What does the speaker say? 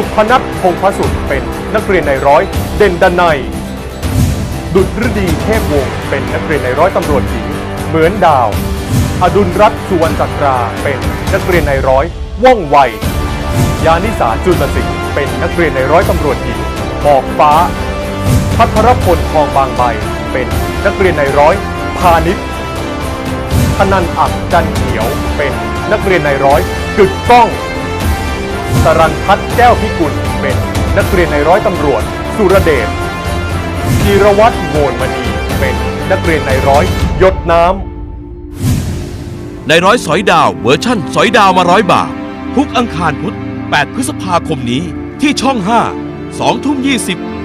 ุพนัทพงษ์พระสุดเป็นนักเรียนในร้อยเด่นดันในดุจฤดีเทพวงศ์เป็นนักเรียนในร้อยตำรวจหญิงเหมือนดาว อดุลรัตน์สุวรรณจักราเป็นนักเรียนในร้อยว่องไวยานิสาจุลสิงห์เป็นนักเรียนในร้อยตำรวจหญิงหมอกฟ้า พัทรพลทองบางใบเป็นนักเรียนในร้อยพาณิชย์ธนันอักจันเขียวเป็นนักเรียนในร้อยกึกก้อง สรันพัฒน์แก้วพิกุลเป็นนักเรียนในร้อยตำรวจ สุรเดชธีรวัตรโมนมณีเป็นนักเรียนในร้อยยศน้ำในร้อยสอยดาวเวอร์ชั่นสอยดาวมาร้อยบาททุกอังคารพุธ 8 พฤษภาคมนี้ที่ช่อง 5 2ทุ่ม20